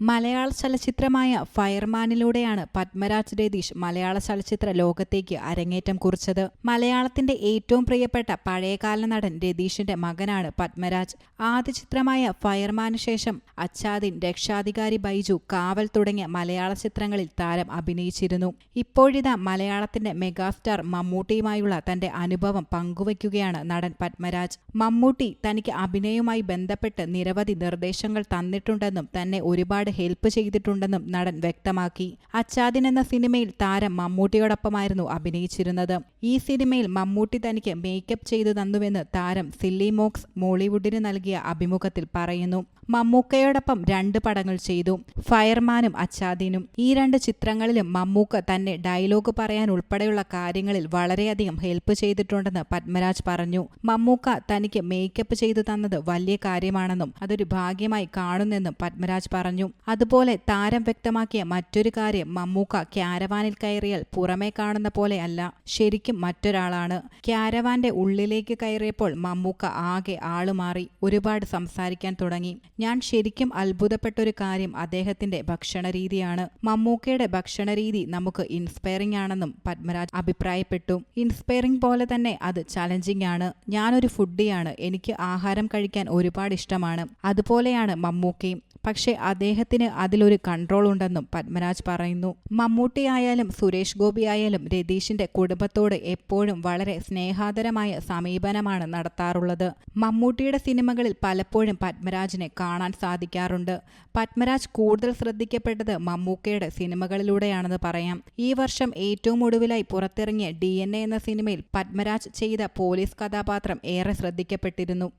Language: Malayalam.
മലയാള ചലച്ചിത്രമായ ഫയർമാനിലൂടെയാണ് പത്മരാജ് രതീഷ് മലയാള ചലച്ചിത്ര ലോകത്തേക്ക് അരങ്ങേറ്റം കുറിച്ചത്. മലയാളത്തിന്റെ ഏറ്റവും പ്രിയപ്പെട്ട പഴയകാല നടൻ രതീഷിന്റെ മകനാണ് പത്മരാജ്. ആദ്യ ചിത്രമായ ഫയർമാന് ശേഷം അച്ചാദിൻ രക്ഷാധികാരി ബൈജു കാവൽ തുടങ്ങിയ മലയാള ചിത്രങ്ങളിൽ താരം അഭിനയിച്ചിരുന്നു. ഇപ്പോഴിതാ മലയാളത്തിന്റെ മെഗാസ്റ്റാർ മമ്മൂട്ടിയുമായുള്ള തന്റെ അനുഭവം പങ്കുവയ്ക്കുകയാണ് നടൻ പത്മരാജ്. മമ്മൂട്ടി തനിക്ക് അഭിനയവുമായി ബന്ധപ്പെട്ട് നിരവധി നിർദ്ദേശങ്ങൾ തന്നിട്ടുണ്ടെന്നും തന്നെ ഒരുപാട് ഹെൽപ്പ് ചെയ്തിട്ടുണ്ടെന്നും നടൻ വ്യക്തമാക്കി. അച്ചാദിൻ എന്ന സിനിമയിൽ താരം മമ്മൂട്ടിയോടൊപ്പമായിരുന്നു അഭിനയിച്ചിരുന്നത്. ഈ സിനിമയിൽ മമ്മൂട്ടി തനിക്ക് മേക്കപ്പ് ചെയ്തു തന്നുവെന്ന് താരം സില്ലി മോക്സ് മോളിവുഡിന് നൽകിയ അഭിമുഖത്തിൽ പറയുന്നു. മമ്മൂക്കയോടൊപ്പം രണ്ട് പടങ്ങൾ ചെയ്തു ഫയർമാനും അച്ചാദിനും. ഈ രണ്ട് ചിത്രങ്ങളിലും മമ്മൂക്ക തന്നെ ഡയലോഗ് പറയാൻ ഉൾപ്പെടെയുള്ള കാര്യങ്ങളിൽ വളരെയധികം ഹെൽപ്പ് ചെയ്തിട്ടുണ്ടെന്ന് പത്മരാജ് പറഞ്ഞു. മമ്മൂക്ക തനിക്ക് മേക്കപ്പ് ചെയ്തു തന്നത് വലിയ കാര്യമാണെന്നും അതൊരു ഭാഗ്യമായി കാണുന്നെന്നും പത്മരാജ് പറഞ്ഞു. അതുപോലെ താരം വ്യക്തമാക്കിയ മറ്റൊരു കാര്യം മമ്മൂക്ക ക്യാരവാനിൽ കയറിയാൽ പുറമേ കാണുന്ന പോലെ അല്ല ശരിക്കും മറ്റൊരാളാണ്. ക്യാരവാന്റെ ഉള്ളിലേക്ക് കയറിയപ്പോൾ മമ്മൂക്ക ആകെ ആളുമാറി ഒരുപാട് സംസാരിക്കാൻ തുടങ്ങി. ഞാൻ ശരിക്കും അത്ഭുതപ്പെട്ടൊരു കാര്യം അദ്ദേഹത്തിന്റെ ഭക്ഷണരീതിയാണ്. മമ്മൂക്കയുടെ ഭക്ഷണരീതി നമുക്ക് ഇൻസ്പയറിംഗ് ആണെന്നും പത്മരാജ് അഭിപ്രായപ്പെട്ടു. ഇൻസ്പയറിംഗ് പോലെ തന്നെ അത് ചലഞ്ചിങ് ആണ്. ഞാനൊരു ഫുഡിയാണ് എനിക്ക് ആഹാരം കഴിക്കാൻ ഒരുപാട് ഇഷ്ടമാണ്. അതുപോലെയാണ് മമ്മൂക്കയും. പക്ഷേ അദ്ദേഹത്തിന് അതിലൊരു കൺട്രോൾ ഉണ്ടെന്നും പത്മരാജ് പറയുന്നു. മമ്മൂട്ടിയായാലും സുരേഷ് ഗോപി ആയാലും രതീഷിന്റെ കുടുംബത്തോട് എപ്പോഴും വളരെ സ്നേഹാതരമായ സമീപനമാണ് നടത്താറുള്ളത്. മമ്മൂട്ടിയുടെ സിനിമകളിൽ പലപ്പോഴും പത്മരാജിനെ കാണാൻ സാധിക്കാറുണ്ട്. പത്മരാജ് കൂടുതൽ ശ്രദ്ധിക്കപ്പെട്ടത് മമ്മൂക്കയുടെ സിനിമകളിലൂടെയാണെന്ന് പറയാം. ഈ വർഷം ഏറ്റവും ഒടുവിലായി പുറത്തിറങ്ങിയ ഡി എന്ന സിനിമയിൽ പത്മരാജ് ചെയ്ത പോലീസ് കഥാപാത്രം ഏറെ ശ്രദ്ധിക്കപ്പെട്ടിരുന്നു.